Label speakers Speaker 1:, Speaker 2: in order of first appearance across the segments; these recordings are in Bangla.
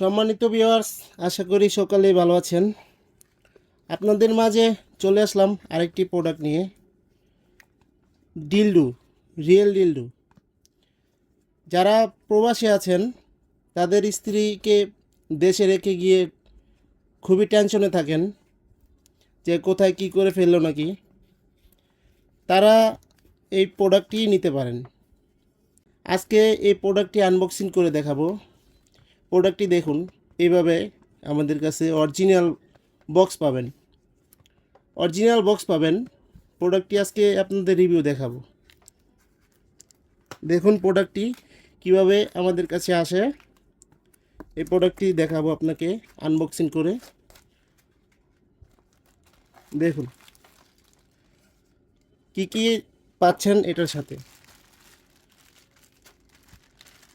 Speaker 1: সম্মানিত ভিউয়ার্স আশা করি সকালেই ভালো আছেন। আপনাদের মাঝে চলে আসলাম আরেকটি প্রোডাক্ট নিয়ে। ডিলডু রিয়েল ডিলডু যারা প্রবাসী আছেন, তাদের স্ত্রীকে দেশে রেখে গিয়ে খুবই টেনশনে থাকেন, যে কোথায় কি করে ফেলল নাকি। তারা এই প্রোডাক্টটি নিতে পারেন। আজকে এই প্রোডাক্টটি আনবক্সিং করে দেখাবো। প্রোডাক্টটি দেখুন। এইভাবে আমাদের কাছে অরিজিনাল বক্স পাবেন। অরিজিনাল বক্স পাবেন। প্রোডাক্টটি আজকে আপনাদের রিভিউ দেখাবো। দেখুন প্রোডাক্টটি কীভাবে আমাদের কাছে আসে। এই প্রোডাক্টটি দেখাবো আপনাকে আনবক্সিং করে। দেখুন। কি কি পাচ্ছেন এটার সাথে?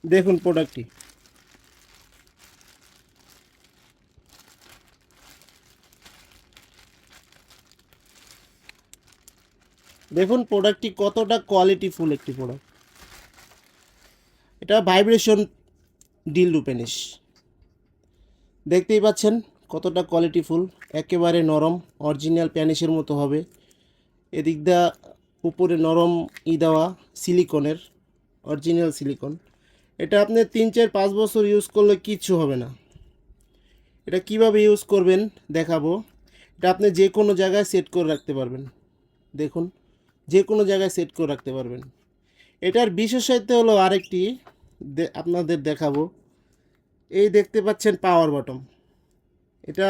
Speaker 1: দেখুন প্রোডাক্টটি। দেখুন প্রোডাক্টটি কতটা কোয়ালিটিফুল একটি প্রোডাক্ট এটা ভাইব্রেশন ডিল পেনিস দেখতেই পাচ্ছেন কতটা কোয়ালিটিফুল একেবারে নরম অরিজিনাল প্যানিসের মতো হবে। এদিক দা উপরে নরম ই দেওয়া সিলিকনের অরিজিনাল সিলিকন এটা আপনি তিন, চার, পাঁচ বছর ইউজ করলে কিচ্ছু হবে না। এটা কীভাবে ইউজ করবেন দেখাবো। এটা আপনি যে কোনো জায়গায় সেট করে রাখতে পারবেন। দেখুন। যে কোনো জায়গায় সেট করে রাখতে পারবেন। এটার বিশেষত্ব হলো আরেকটি আপনাদের দেখাবো। এই দেখতে পাচ্ছেন পাওয়ার বটম এটা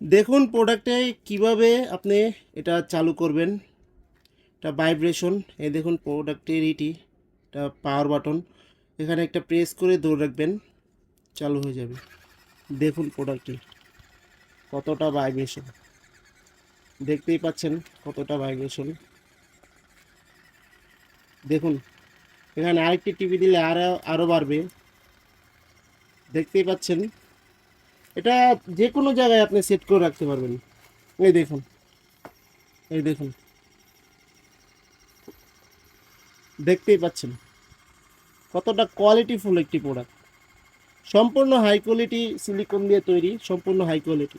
Speaker 1: দেখুন প্রোডাক্টে কীভাবে আপনি এটা চালু করবেন। এটা ভাইব্রেশন এই দেখুন প্রোডাক্টের ইটি এটা পাওয়ার বাটন এখানে একটা প্রেস করে দৌড় রাখবেন, চালু হয়ে যাবে। দেখুন প্রোডাক্টটি কতটা ভাইব্রেশন দেখতেই পাচ্ছেন কতটা ভাইব্রেশন দেখুন, এখানে আরেকটি টিভি দিলে আরও আরও বাড়বে। দেখতেই পাচ্ছেন, এটা যে কোনো জায়গায় আপনি সেট করে রাখতে পারবেন। এই দেখুন এই দেখুন। দেখতেই পাচ্ছেন, কতটা কোয়ালিটিফুল একটি প্রোডাক্ট সম্পূর্ণ হাই কোয়ালিটি সিলিকন দিয়ে তৈরি, সম্পূর্ণ হাই কোয়ালিটি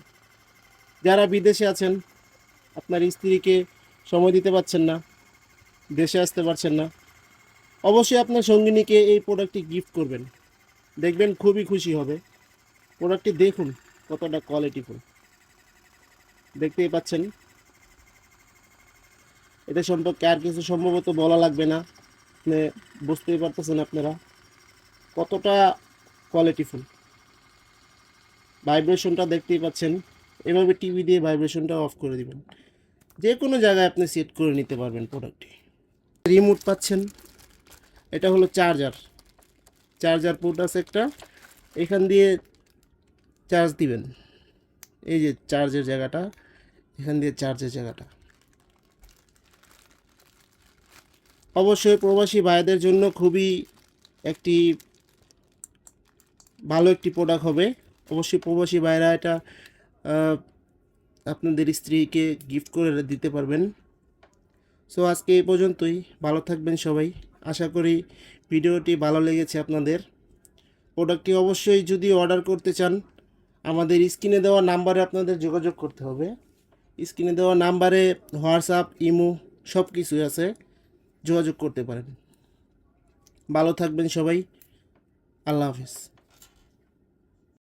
Speaker 1: যারা বিদেশে আছেন আপনার স্ত্রীকে সময় দিতে পারছেন না, দেশে আসতে পারছেন না। অবশ্যই আপনার সঙ্গিনীকে এই প্রোডাক্টটি গিফট করবেন। দেখবেন খুবই খুশি হবে। প্রোডাক্টটি দেখুন কতটা কোয়ালিটিফুল দেখতেই পাচ্ছেন। এটা সম্পর্কে আর কিছু সম্ভবত বলা লাগবে না। আপনি বুঝতেই পারতেছেন আপনারা কতটা কোয়ালিটিফুল ভাইব্রেশনটা দেখতেই পাচ্ছেন। এভাবে টিভি দিয়ে ভাইব্রেশনটা অফ করে দিবেন। যে কোনো জায়গায় আপনি সেট করে নিতে পারবেন প্রোডাক্টটি রিমোট পাচ্ছেন। এটা হলো চার্জার চার্জার পোর্ট আছে একটা। এখান দিয়ে চার্জ দিবেন। এই যে চার্জের জায়গাটা, এখান দিয়ে চার্জের জায়গাটা। অবশ্যই প্রবাসী ভাইদের জন্য খুবই একটি ভালো একটি প্রোডাক্ট হবে। অবশ্যই প্রবাসী ভাইরা এটা আপনাদের স্ত্রীকে গিফট করে দিতে পারবেন। সো আজকে এই পর্যন্তই। ভালো থাকবেন সবাই। আশা করি ভিডিওটি ভালো লেগেছে আপনাদের। প্রোডাক্টটি অবশ্যই যদি অর্ডার করতে চান, আমাদের স্ক্রিনে দেওয়া নাম্বারে আপনাদের যোগাযোগ করতে হবে। স্ক্রিনে দেওয়া নাম্বারে হোয়াটসঅ্যাপ ইমো সব কিছুই আছে। যোগাযোগ করতে পারেন। ভালো থাকবেন সবাই। আল্লাহ হাফিজ।